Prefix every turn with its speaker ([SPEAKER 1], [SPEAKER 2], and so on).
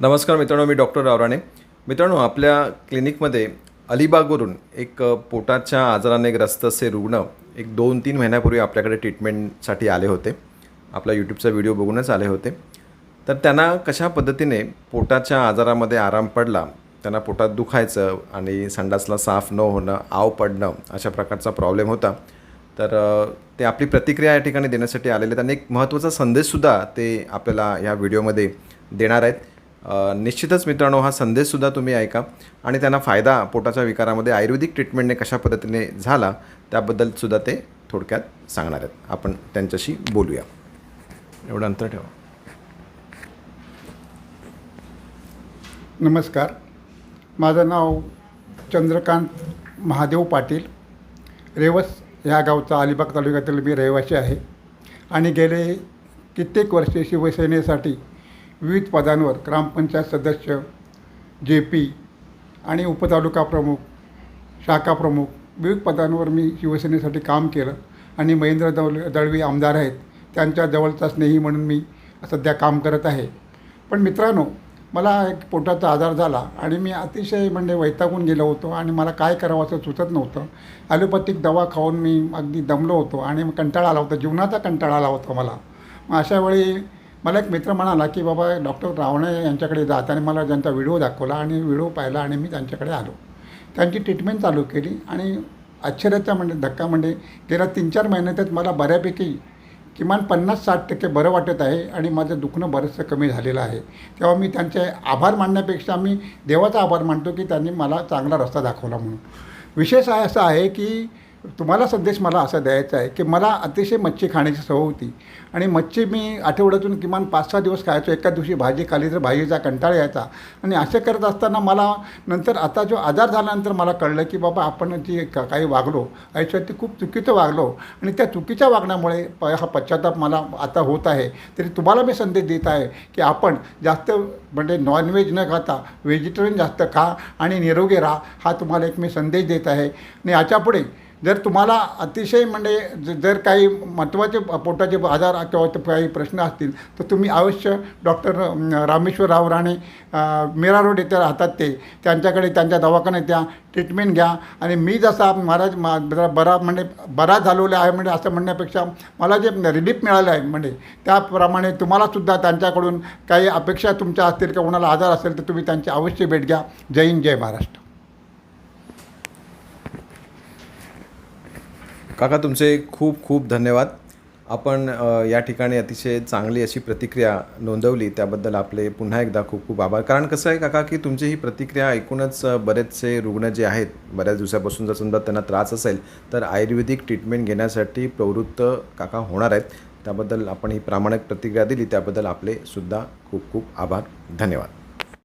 [SPEAKER 1] नमस्कार मित्रांनो मी डॉक्टर रावराणे. मित्रांनो आपल्या क्लिनिकमध्ये अलिबागवरून एक पोटाच्या आजाराने ग्रस्त असे रुग्ण एक दोन तीन महिन्यापूर्वी आपल्याकडे ट्रीटमेंटसाठी आले होते. आपला यूट्यूबचा व्हिडिओ बघूनच आले होते. तर त्यांना कशा पद्धतीने पोटाच्या आजारामध्ये आराम पडला त्यांना पोटात दुखायचं आणि संडासला साफ न होणं आव पडणं अशा प्रकारचा प्रॉब्लेम होता. तर ते आपली प्रतिक्रिया या ठिकाणी देण्यासाठी आलेले त्यांनी एक महत्त्वाचा संदेशसुद्धा ते आपल्याला ह्या व्हिडिओमध्ये देणार आहेत. निश्चितच मित्रांनो हा संदेशसुद्धा तुम्ही ऐका. आणि त्यांना फायदा पोटाच्या विकारामध्ये आयुर्वेदिक ट्रीटमेंटने कशा पद्धतीने झाला त्याबद्दलसुद्धा ते थोडक्यात सांगणार आहेत. आपण त्यांच्याशी बोलूया. एवढं अंतर ठेवा.
[SPEAKER 2] नमस्कार. माझं नाव चंद्रकांत महादेव पाटील. रेवस ह्या गावचा अलिबाग तालुक्यातील मी रहिवासी आहे. आणि गेले कित्येक वर्षे शिवसेनेसाठी विविध पदांवर ग्रामपंचायत सदस्य जे पी आणि उपतालुका प्रमुख शाखा प्रमुख विविध पदांवर मी शिवसेनेसाठी काम केलं आणि महेंद्र दौल दळवी आमदार आहेत. त्यांच्या जवळचा स्नेही म्हणून मी सध्या काम करत आहे. पण मित्रांनो मला एक पोटाचा आजार झाला आणि मी अतिशय म्हणजे वैतागून गेलो होतो आणि मला काय करावं असं सुचत नव्हतं. ॲलोपॅथिक दवा खाऊन मी अगदी दमलो होतो आणि कंटाळा आला होता जीवनाचा कंटाळा आला होता मला. मग अशावेळी मला एक मित्र म्हणाला की बाबा डॉक्टर रावणे यांच्याकडे जा. त्याने मला त्यांचा व्हिडिओ दाखवला आणि व्हिडिओ पाहिला आणि मी त्यांच्याकडे आलो. त्यांची ट्रीटमेंट चालू केली आणि आश्चर्याचा म्हणजे धक्का म्हणजे गेल्या तीन चार महिन्यातच मला बऱ्यापैकी किमान पन्नास साठ टक्के बरं वाटत आहे आणि माझं दुखणं बरंचसं कमी झालेलं आहे. तेव्हा मी त्यांचे आभार मानण्यापेक्षा मी देवाचा आभार मानतो की त्यांनी मला चांगला रस्ता दाखवला म्हणून. विशेष आहे असा आहे की तुम्हाला संदेश मला असा द्यायचा आहे की मला अतिशय मच्छी खाण्याची सवय होती. आणि मच्छी मी आठवड्यातून किमान पाच सहा दिवस खायचो. एका दिवशी भाजी खाली तर भाजीचा कंटाळा यायचा. आणि असं करत असताना मला नंतर आता जो आजार झाल्यानंतर मला कळलं की बाबा आपण जी काही वागलो आयुष्यात ते खूप चुकीचं वागलो. आणि त्या चुकीच्या वागण्यामुळे प हा पश्चाताप मला आता होत आहे. तरी तुम्हाला मी संदेश देत आहे की आपण जास्त म्हणजे नॉनव्हेज न खाता व्हेजिटेरियन जास्त खा आणि निरोगी राहा. हा तुम्हाला एक मी संदेश देत आहे. आणि याच्यापुढे जर तुम्हाला अतिशय म्हणजे ज- जर काही महत्त्वाचे पोटाचे आजार किंवा काही प्रश्न असतील तर तुम्ही अवश्य डॉक्टर रामेश्वर राव राणे मीरा रोड येथे राहतात ते. त्यांच्याकडे त्यांच्या दवाखान्यात द्या ट्रीटमेंट घ्या. आणि मी जसा महाराज मा बरा म्हणजे बरा झालेला आहे म्हणजे असं म्हणण्यापेक्षा मला जे रिलीफ मिळालं आहे म्हणजे त्याप्रमाणे तुम्हालासुद्धा त्यांच्याकडून काही अपेक्षा तुमच्या असतील किंवा कोणाला आजार असेल तर तुम्ही त्यांची अवश्य भेट घ्या. जय हिंद जय महाराष्ट्र.
[SPEAKER 1] काका तुमचे खूप खूप धन्यवाद. आपण या ठिकाणी अतिशय चांगली अशी प्रतिक्रिया नोंदवली त्याबद्दल आपले पुन्हा एकदा खूप खूप आभार. कारण कसं आहे काका की तुमची ही प्रतिक्रिया ऐकूनच बरेचसे रुग्ण जे आहेत बऱ्याच दिवसापासून जर समजा त्यांना त्रास असेल तर आयुर्वेदिक ट्रीटमेंट घेण्यासाठी प्रवृत्त काका होणार आहेत. त्याबद्दल आपण ही प्रामाणिक प्रतिक्रिया दिली त्याबद्दल आपले सुद्धा खूप खूप आभार. धन्यवाद.